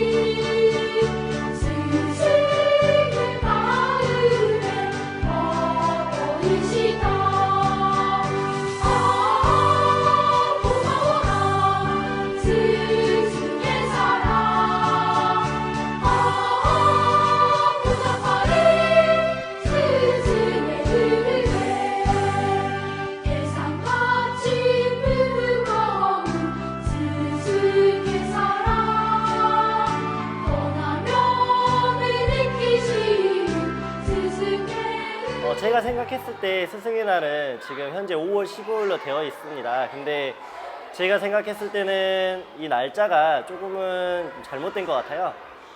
you. 제가 생각했을 때 스승의 날은 지금 현재 5월 15일로 되어 있습니다. 근데 제가 생각했을 때는 이 날짜가 조금은 좀 잘못된 것 같아요.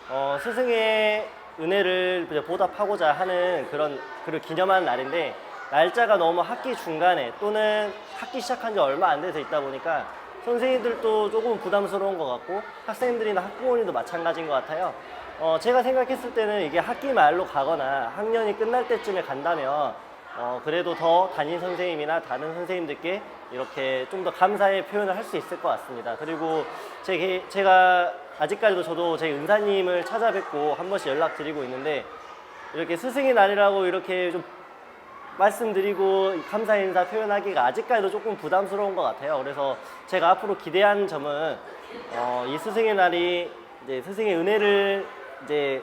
어, 스승의 은혜를 보답하고자 하는 그런 그를 기념하는 날인데 날짜가 너무 학기 중간에 또는 학기 시작한 지 얼마 안 돼서 있다 보니까 선생님들도 조금 부담스러운 것 같고 학생들이나 학부모님도 마찬가지인 것 같아요. 어, 제가 생각했을 때는 이게 학기 말로 가거나 학년이 끝날 때쯤에 간다면 어, 그래도 더 담임 선생님이나 다른 선생님들께 이렇게 좀 더 감사의 표현을 할 수 있을 것 같습니다. 그리고 제, 제가 아직까지도 저도 제 은사님을 찾아뵙고 한 번씩 연락드리고 있는데 이렇게 스승의 날이라고 이렇게 좀 말씀드리고 감사 인사 표현하기가 아직까지도 조금 부담스러운 것 같아요. 그래서 제가 앞으로 기대하는 점은 어, 이 스승의 날이 이제 스승의 은혜를 이제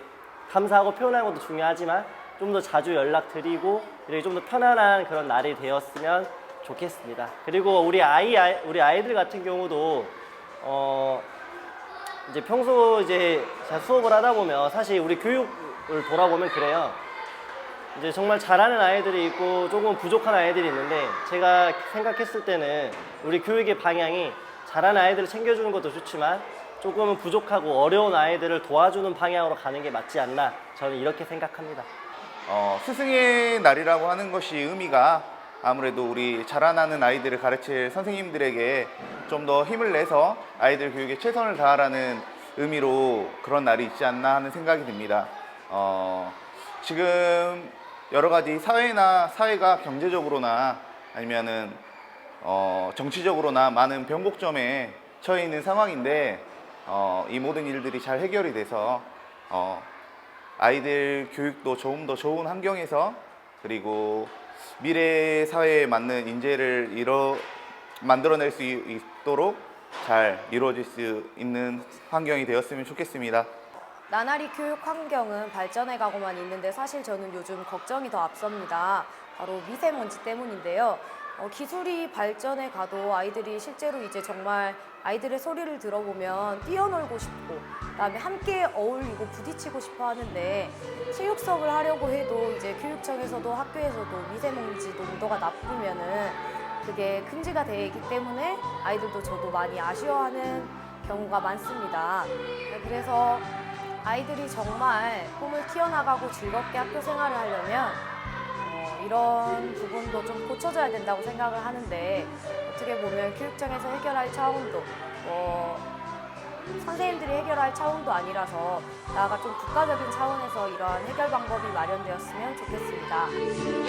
감사하고 표현하는 것도 중요하지만 좀 더 자주 연락드리고 이렇게 좀 더 편안한 그런 날이 되었으면 좋겠습니다. 그리고 우리 아이, 우리 아이들 같은 경우도 어 이제 평소 이제 제가 수업을 하다 보면 사실 우리 교육을 돌아보면 그래요. 이제 정말 잘하는 아이들이 있고 조금 부족한 아이들이 있는데 제가 생각했을 때는 우리 교육의 방향이 잘하는 아이들을 챙겨주는 것도 좋지만 조금은 부족하고 어려운 아이들을 도와주는 방향으로 가는 게 맞지 않나 저는 이렇게 생각합니다. 어, 스승의 날이라고 하는 것이 의미가 아무래도 우리 자라나는 아이들을 가르칠 선생님들에게 좀 더 힘을 내서 아이들 교육에 최선을 다하라는 의미로 그런 날이 있지 않나 하는 생각이 듭니다. 어, 지금 여러 가지 사회나 사회가 경제적으로나 아니면은 어, 정치적으로나 많은 변곡점에 처해 있는 상황인데 어, 이 모든 일들이 잘 해결이 돼서 어, 아이들 교육도 조금 더 좋은 환경에서 그리고 미래 사회에 맞는 인재를 이뤄 만들어낼 수 있- 있도록 잘 이루어질 수 있는 환경이 되었으면 좋겠습니다. 나날이 교육 환경은 발전해 가고만 있는데 사실 저는 요즘 걱정이 더 앞섭니다. 바로 미세먼지 때문인데요. 어, 기술이 발전해 가도 아이들이 실제로 이제 정말 아이들의 소리를 들어보면 뛰어놀고 싶고 그다음에 함께 어울리고 부딪히고 싶어 하는데 체육 수업을 하려고 해도 이제 교육청에서도 학교에서도 미세먼지 농도가 나쁘면은 그게 금지가 되어 있기 때문에 아이들도 저도 많이 아쉬워하는 경우가 많습니다. 네, 그래서 아이들이 정말 꿈을 키워나가고 즐겁게 학교 생활을 하려면 어, 이런 부분도 좀 고쳐져야 된다고 생각을 하는데 어떻게 보면 교육청에서 해결할 차원도 뭐 선생님들이 해결할 차원도 아니라서 나아가 좀 국가적인 차원에서 이러한 해결 방법이 마련되었으면 좋겠습니다.